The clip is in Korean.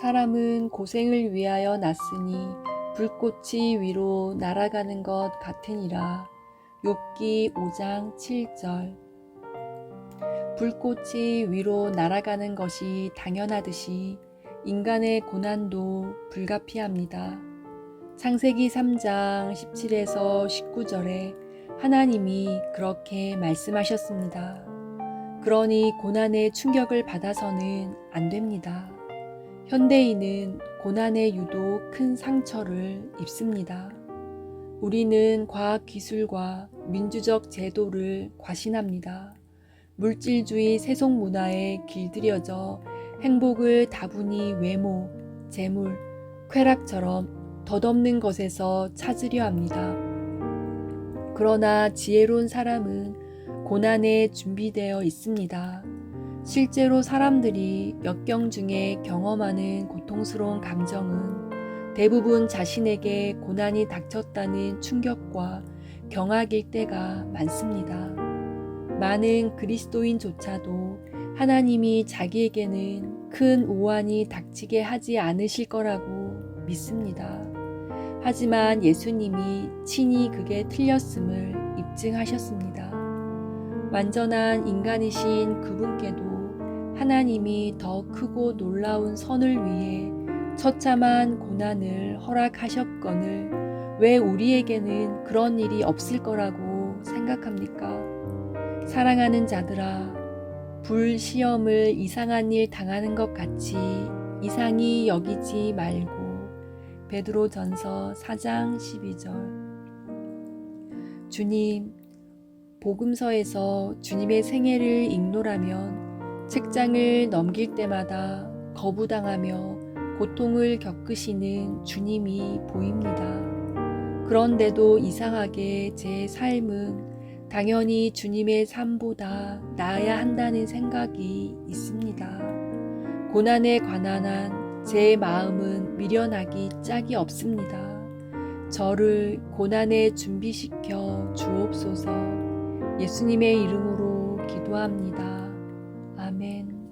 사람은 고생을 위하여 났으니 불꽃이 위로 날아가는 것 같으니라. 욥기 5장 7절 불꽃이 위로 날아가는 것이 당연하듯이 인간의 고난도 불가피합니다. 창세기 3장 17에서 19절에 하나님이 그렇게 말씀하셨습니다. 그러니 고난의 충격을 받아서는 안 됩니다. 현대인은 고난에 유독 큰 상처를 입습니다. 우리는 과학 기술과 민주적 제도를 과신합니다. 물질주의 세속 문화에 길들여져 행복을 다분히 외모, 재물, 쾌락처럼 덧없는 것에서 찾으려 합니다. 그러나 지혜로운 사람은 고난에 준비되어 있습니다. 실제로 사람들이 역경 중에 경험하는 고통스러운 감정은 대부분 자신에게 고난이 닥쳤다는 충격과 경악일 때가 많습니다. 많은 그리스도인조차도 하나님이 자기에게는 큰 오한이 닥치게 하지 않으실 거라고 믿습니다. 하지만 예수님이 친히 그게 틀렸음을 입증하셨습니다. 완전한 인간이신 그분께도 하나님이 더 크고 놀라운 선을 위해 처참한 고난을 허락하셨거늘 왜 우리에게는 그런 일이 없을 거라고 생각합니까? 사랑하는 자들아, 불 시험을 이상한 일 당하는 것 같이 이상히 여기지 말고 베드로 전서 4장 12절 주님, 복음서에서 주님의 생애를 igno라면 책장을 넘길 때마다 거부당하며 고통을 겪으시는 주님이 보입니다. 그런데도 이상하게 제 삶은 당연히 주님의 삶보다 나아야 한다는 생각이 있습니다. 고난에 관한 한 제 마음은 미련하기 짝이 없습니다. 저를 고난에 준비시켜 주옵소서 예수님의 이름으로 기도합니다. 아멘.